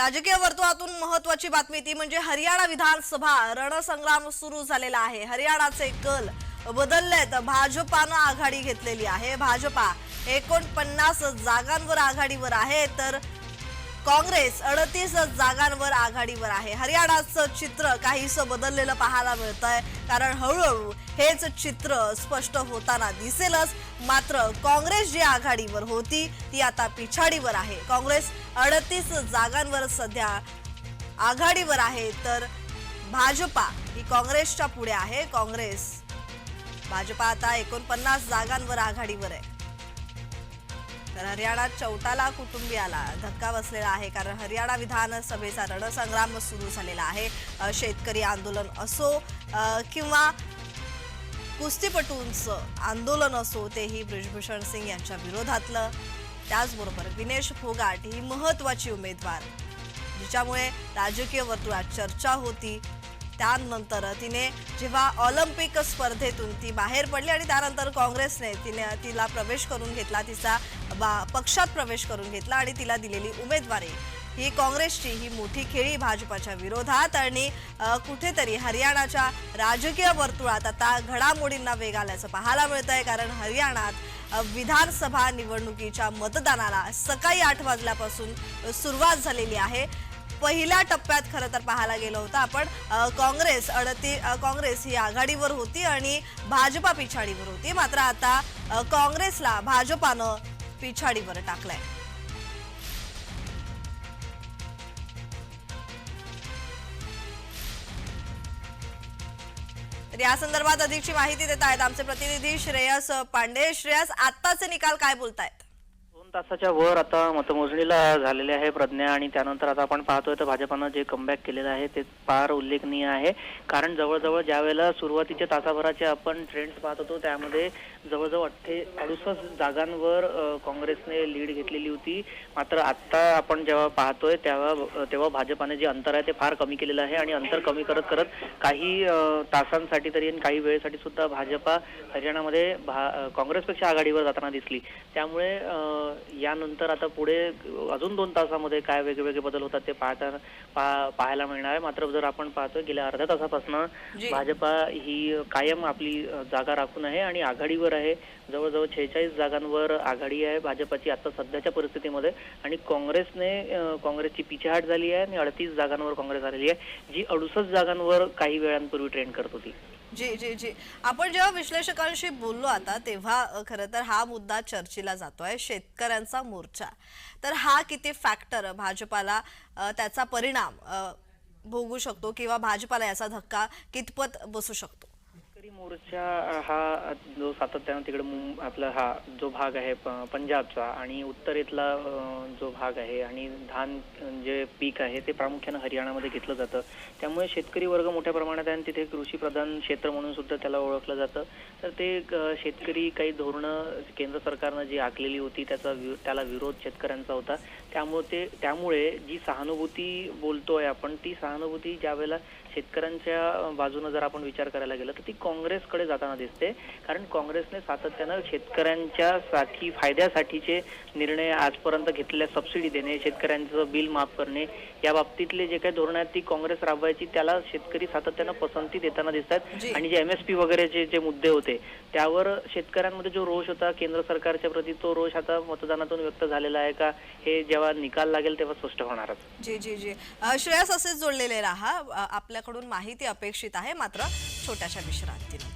राजकीय वर्तुळातून महत्वाची बातमी ती म्हणजे हरियाणा विधानसभा रणसंग्राम सुरू झालेला आहे. हरियाणाचे कल बदललेत. भाजपानं आघाडी घेतलेली आहे. भाजपा एकोणपन्नास जागांवर आघाडीवर आहे. तर काँग्रेस अडतीस जागांवर आघाडीवर आहे. हरियाणाचं चित्र काहीसं बदललेलं पाहायला मिळत आहे कारण हळूहळू हेच चित्र स्पष्ट होताना दिसेलच. मात्र काँग्रेस जी आघाडीवर होती ती आता पिछाडीवर आहे. काँग्रेस अडतीस जागांवर सध्या आघाडीवर आहे तर भाजपा ही काँग्रेसच्या पुढे आहे. काँग्रेस भाजपा आता एकोणपन्नास जागांवर आघाडीवर आहे. तर हरियाणात चौटाला कुटुंबियाला धक्का बसलेला आहे कारण हरियाणा विधानसभेचा रणसंग्राम सुरू झालेला आहे. शेतकरी आंदोलन असो किंवा कुस्तीपटूंचं आंदोलन असो तेही ब्रिजभूषण सिंग यांच्या विरोधातलं. त्याचबरोबर विनेश फोगाट ही महत्वाची उमेदवार जिच्यामुळे राजकीय वर्तुळात चर्चा होती. त्यानंतर तिने जेव्हा ऑलिम्पिक स्पर्धेतून ती बाहेर पडली आणि त्यानंतर काँग्रेसने तिने तिला प्रवेश करून घेतला तिचा बा- पक्षात प्रवेश करून घेतला आणि तिला दिलेली उमेदवारी. ही काँग्रेसची ही मोठी खेळी भाजपाच्या विरोधात आणि कुठेतरी हरियाणाच्या राजकीय वर्तुळात आता घडामोडींना वेग आल्याचं पाहायला मिळत आहे कारण हरियाणात विधानसभा निवडणुकीच्या मतदानाला सकाळी आठ वाजल्यापासून सुरुवात झालेली आहे. पहिल्या टप्प्यात खरं तर पाहायला गेलं होतं. आपण काँग्रेस अडती काँग्रेस ही आघाडीवर होती आणि भाजपा पिछाडीवर होती. मात्र आता काँग्रेसला भाजपानं पिछाडीवर टाकलंय. तर या संदर्भात अधिकची माहिती देत आहेत आमचे प्रतिनिधी श्रेयस पांडे. श्रेयस आत्ताचे निकाल काय बोलतायत? तासाच्या वर आता मतमोजणीला झालेले आहे प्रज्ञा आणि त्यानंतर आता आपण पाहतोय तर भाजपानं जे कमबॅक केलेलं आहे ते फार उल्लेखनीय आहे. कारण जवळजवळ ज्या वेळेला सुरुवातीच्या तासाभराचे आपण ट्रेंड्स पाहत होतो त्यामध्ये जवळजवळ अठ्ठे अडुसष्ट जागांवर काँग्रेसने लीड घेतलेली होती. मात्र आत्ता आपण जेव्हा पाहतोय तेव्हा तेव्हा भाजपाने जे अंतर आहे ते फार कमी केलेलं आहे आणि अंतर कमी करत करत काही तासांसाठी तरी आणि काही वेळेसाठी सुद्धा भाजपा हरियाणामध्ये भा काँग्रेसपेक्षा आघाडीवर जाताना दिसली. त्यामुळे यानंतर आता पुढे अजून दोन तासामध्ये काय वेगवेगळे बदल होतात ते पाहता पाहायला मिळणार आहे. मात्र जर आपण पाहतोय गेल्या अर्ध्या तासापासून. भाजपा ही कायम आपली जागा राखून आहे आणि आघाडीवर आहे. जवळजवळ छेचाळीस जागांवर आघाडी आहे भाजपाची आता सध्याच्या परिस्थितीमध्ये. आणि काँग्रेसने काँग्रेसची पिछेहाट झाली आहे आणि अडतीस जागांवर काँग्रेस आलेली आहे जी अडुसष्ट जागांवर काही वेळांपूर्वी ट्रेंड करत होती. जी जी जी. आपण जेव्हा विश्लेषकांशी बोललो आता तेव्हा खरं तर हा मुद्दा चर्चेला जातोय शेतकऱ्यांचा मोर्चा. तर हा किती फॅक्टर भाजपाला त्याचा परिणाम भोगू शकतो किंवा भाजपाला याचा धक्का कितपत बसू शकतो? शेतकरी मोर्चा हा जो सातत्यानं तिकडे मुं- आपला हा जो भाग आहे प- पंजाबचा आणि उत्तरेतला जो भाग आहे आणि धान जे पीक आहे ते प्रामुख्यानं हरियाणामध्ये घेतलं जातं. त्यामुळे शेतकरी वर्ग मोठ्या प्रमाणात आहे आणि तिथे कृषी प्रधान क्षेत्र म्हणून सुद्धा त्याला ओळखलं जातं. तर ते शेतकरी काही धोरणं केंद्र सरकारनं जी आखलेली होती त्याचा वि- त्याला विरोध शेतकऱ्यांचा होता. त्यामुळे ते त्यामुळे जी सहानुभूती बोलतोय आपण ती सहानुभूती ज्यावेळेला शेतकऱ्यांच्या बाजूनं जर आपण विचार करायला गेलं तर ती काँग्रेसकडे जाताना दिसते. कारण काँग्रेसने सातत्यानं शेतकऱ्यांच्या साठी फायद्यासाठीचे निर्णय आजपर्यंत घेतलेल्या सबसिडी देणे शेतकऱ्यांचं बिल माफ करणे या बाबतीतले जे काही धोरण आहेत ती काँग्रेस राबवायची त्याला शेतकरी सातत्यानं पसंती देताना दिसतात जी. आणि जे एमएसपी वगैरेचे जे मुद्दे होते त्यावर शेतकऱ्यांमध्ये जो रोष होता केंद्र सरकारच्या प्रती तो रोष आता मतदानातून व्यक्त झालेला आहे का? हे जेव्हा निकाल लागेल तेव्हा स्पष्ट होणारच. जी जी जी. श्रेयस असेच जोडलेले राहा. आपल्याकडून माहिती अपेक्षित आहे मात्र छोट्याशा विश्रांतीनंतर